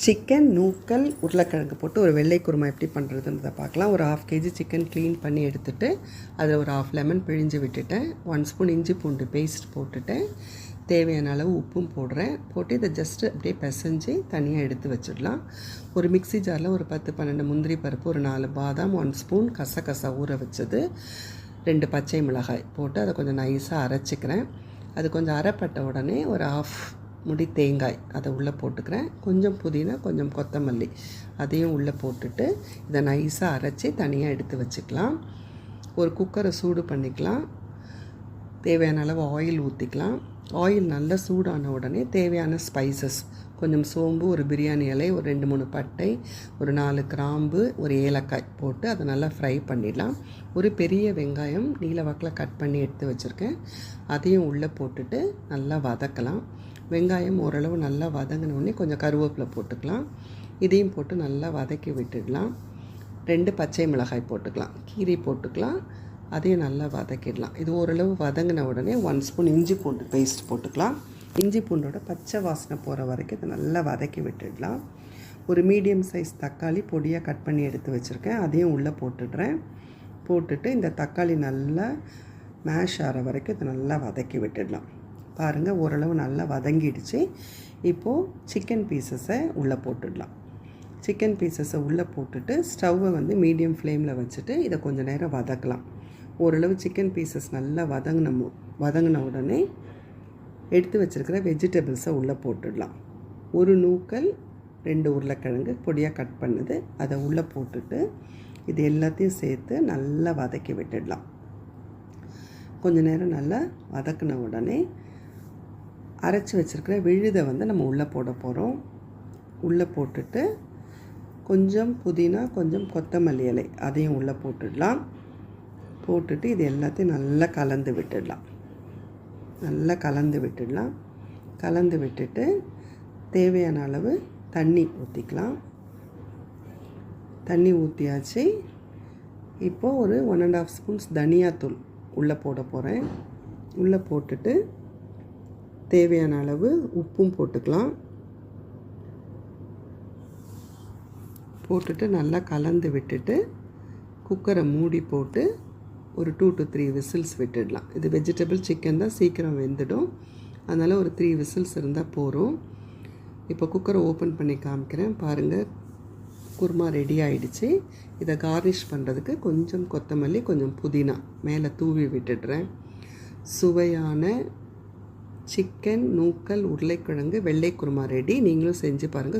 Chicken நூக்கல் உருளைக்கிழங்கு போட்டு ஒரு வெள்ளை குருமா எப்படி பண்ணுறதுன்றதை பார்க்கலாம். ஒரு ஹாஃப் கேஜி சிக்கன் க்ளீன் பண்ணி எடுத்துட்டு அதில் ஒரு ஹாஃப் லெமன் பிழிஞ்சு விட்டுட்டேன். ஒன் ஸ்பூன் இஞ்சி பூண்டு பேஸ்ட் போட்டுட்டேன். தேவையான அளவு உப்பும் போடுறேன். போட்டு இதை ஜஸ்ட்டு அப்படியே பிசைஞ்சு தனியாக எடுத்து வச்சிடலாம். ஒரு மிக்ஸி ஜாரில் ஒரு பத்து பன்னெண்டு முந்திரி பருப்பு ஒரு நாலு பாதாம் ஒன் ஸ்பூன் கசகசா ஊற வச்சது. ரெண்டு பச்சை மிளகாய் போட்டு அதை கொஞ்சம் நைஸாக அரைச்சிக்கிறேன். அது கொஞ்சம் அரைப்பட்ட உடனே ஒரு ஆஃப் முடி தேங்காய் அதை உள்ளே போட்டுக்கிறேன். கொஞ்சம் புதினா கொஞ்சம் கொத்தமல்லி அதையும் உள்ளே போட்டுட்டு இதை நைஸாக அரைச்சி தனியாக எடுத்து வச்சுக்கலாம். ஒரு குக்கரை சூடு பண்ணிக்கலாம். தேவையான அளவு ஆயில் ஊற்றிக்கலாம் ஆயில் நல்லா சூடான உடனே தேவையான ஸ்பைசஸ் கொஞ்சம் சோம்பு ஒரு பிரியாணி இலை ஒரு ரெண்டு மூணு பட்டை ஒரு நாலு கிராம்பு ஒரு ஏலக்காய் போட்டு அதை நல்லா ஃப்ரை பண்ணிடலாம். ஒரு பெரிய வெங்காயம் நீல வாக்கில் கட் பண்ணி எடுத்து வச்சுருக்கேன். அதையும் உள்ளே போட்டுட்டு நல்லா வதக்கலாம். வெங்காயம் ஓரளவு நல்லா வதங்கின உடனே கொஞ்சம் கருவேப்பிலை போட்டுக்கலாம். இதையும் போட்டு நல்லா வதக்கி விட்டுடலாம். ரெண்டு பச்சை மிளகாய் போட்டுக்கலாம். கீரை போட்டுக்கலாம். அதையும் நல்லா வதக்கிடலாம். இது ஓரளவு வதங்கின உடனே ஒன் ஸ்பூன் இஞ்சி பூண்டு பேஸ்ட் போட்டுக்கலாம். இஞ்சி பூண்டோட பச்சை வாசனை போகிற வரைக்கும் இதை நல்லா வதக்கி விட்டுடலாம். ஒரு மீடியம் சைஸ் தக்காளி பொடியாக கட் பண்ணி எடுத்து வச்சுருக்கேன். அதையும் உள்ளே போட்டுடுறேன். போட்டுட்டு இந்த தக்காளி நல்லா மேஷ் ஆகிற வரைக்கும் இதை நல்லா வதக்கி விட்டுடலாம். பாருங்கள் ஓரளவு நல்லா வதங்கிடுச்சு. இப்போது சிக்கன் பீசஸை உள்ளே போட்டுடலாம். சிக்கன் பீசஸை உள்ளே போட்டுட்டு ஸ்டவ்வை வந்து மீடியம் ஃப்ளேமில் வச்சுட்டு இதை கொஞ்சம் நேரம் வதக்கலாம். ஓரளவு சிக்கன் பீசஸ் நல்லா வதங்கின வதங்கின உடனே எடுத்து வச்சுருக்கிற வெஜிடபிள்ஸை உள்ளே போட்டுடலாம். ஒரு நூக்கல் ரெண்டு உருளைக்கிழங்கு பொடியாக கட் பண்ணுது. அதை உள்ளே போட்டுட்டு இது எல்லாத்தையும் சேர்த்து நல்லா வதக்கி விட்டுடலாம். கொஞ்ச நேரம் நல்லா வதக்கின உடனே அரைச்சி வச்சுருக்கிற விழுதை வந்து நம்ம உள்ளே போட போகிறோம் உள்ளே போட்டுட்டு கொஞ்சம் புதினா கொஞ்சம் கொத்தமல்லி இலை அதையும் உள்ளே போட்டுடலாம். போட்டுட்டு இது எல்லாத்தையும் நல்லா கலந்து விட்டுடலாம். நல்லா கலந்து விட்டுடலாம். கலந்து விட்டுட்டு தேவையான அளவு தண்ணி ஊற்றிக்கலாம் தண்ணி ஊற்றியாச்சு இப்போது ஒரு ஒன் அண்ட் ஆஃப் ஸ்பூன்ஸ் தனியாத்தூள் உள்ளே போட போகிறேன் உள்ளே போட்டுட்டு தேவையான அளவு உப்பும் போட்டுக்கலாம். போட்டுட்டு நல்லா கலந்து விட்டுட்டு குக்கரை மூடி போட்டு ஒரு டூ டு த்ரீ விசில்ஸ் விட்டுடலாம். இது வெஜிடபிள் சிக்கன் தான் சீக்கிரம் வெந்துடும். அதனால் ஒரு த்ரீ விசில்ஸ் இருந்தால் போதும். இப்போ குக்கரை ஓப்பன் பண்ணி காமிக்கிறேன். பாருங்கள் குருமா ரெடி ஆயிடுச்சு. இதை கார்னிஷ் பண்ணுறதுக்கு கொஞ்சம் கொத்தமல்லி கொஞ்சம் புதினா மேலே தூவி விட்டுடுறேன். சுவையான சிக்கன் நூக்கல் உருளைக்கிழங்கு வெள்ளை குருமா ரெடி நீங்களும் செஞ்சு பாருங்கள்